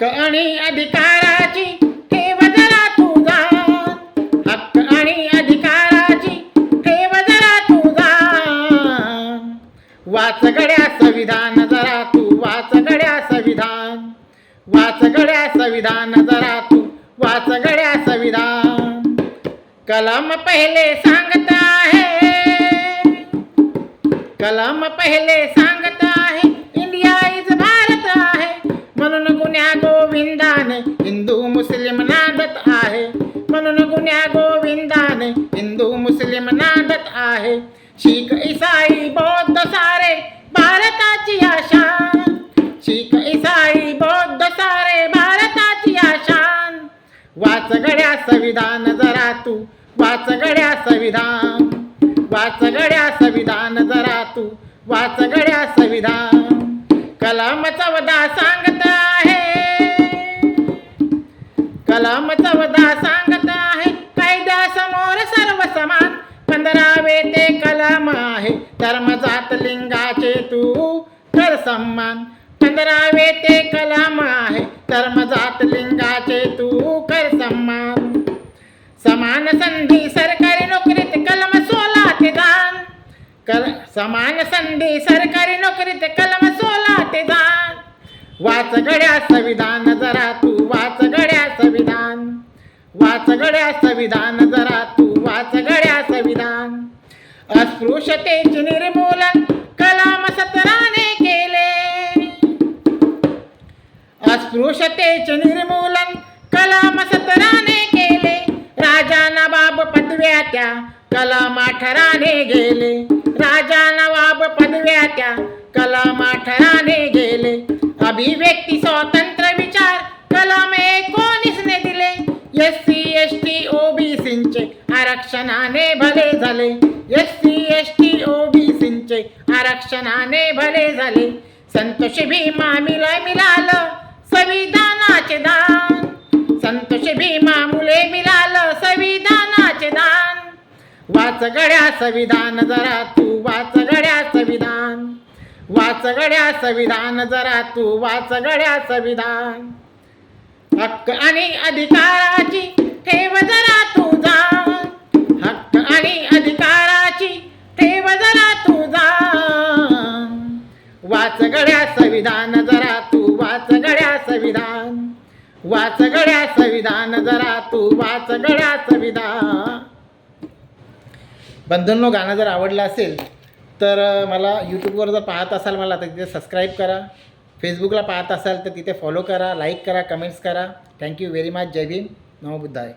हक्क आणि अधिकाराची ठेव जरा तुझा हक्क आणि अधिकाराची ठेव जरा तुझा वाच गड्या संविधान जरा तू वाचगड्या संविधान. वाचगड्या संविधान जरा तू वाचगड्या संविधान. कलम पहिले सांगता आहे. कलम पहिले सांग गोविंदाने हिंदू मुस्लिम नांदत आहे. शीख इसाई बौद्ध सारे भारताची आशा. शीख इसाई बौद्ध सारे भारताची आशान वाचगड्या संविधान जरा तू वाचगड्या संविधान. वाचगड्या संविधान जरा तू वाचगड्या संविधान. कलाम चौदा सांगत आहे. कलाम चौदा सांगत आहे. पंधरावे ते कलम आहे. धर्म जात लिंगाचे तू कर सन्मान. पंधरावे ते कलम आहे. धर्म जात लिंगाचे तू कर सन्मान. समान संधी सरकारी नोकरीत कलम सोला ते दान. कल समान संधी सरकारी नोकरीत कलम सोला ते दान. वाच घड्या संविधान जरा तू वाच घड्या संविधान. वाच घड्या संविधान जरा तू पाच गड्या संविधान. अस्पृश्यतेचे निर्मूलन कलाम सतराने केले. अस्पृश्यतेचे निर्मूलन कलाम सतराने केले. राजा नवाब पदव्या त्या कलाम अठराने गेले. राजा नवाब पदव्या त्या कलाम अठराने गेले. अभिव्यक्ती स्वतः आरक्षणाने भले झाले. एस सी एस टी ओबीसींचे आरक्षणाने भले झाले. संतोष भीमा मिला मिळालं संविधानाचे दान. संतोष भीमा मुले मिळालं संविधानाचे दान. वाच गड्या संविधान जरा तू वाच गड्या संविधान. वाच गड्या संविधान जरा तू वाच गड्या संविधान. हक्क आणि अधिकाराची ठेव जरा वाच गड्या संविधान जरा तू वाच गड्या संविधान. वाच गड्या संविधान जरा तू वाच गड्या संविधान. बंधूंनो गाणं जर आवडलं असेल तर मला यूट्यूबवर जर पाहत असाल मला तर तिथे सबस्क्राईब करा. फेसबुकला पाहत असाल तर तिथे फॉलो करा लाईक करा कमेंट्स करा. थँक्यू व्हेरी मच जय भीम. नमो बुद्धाय.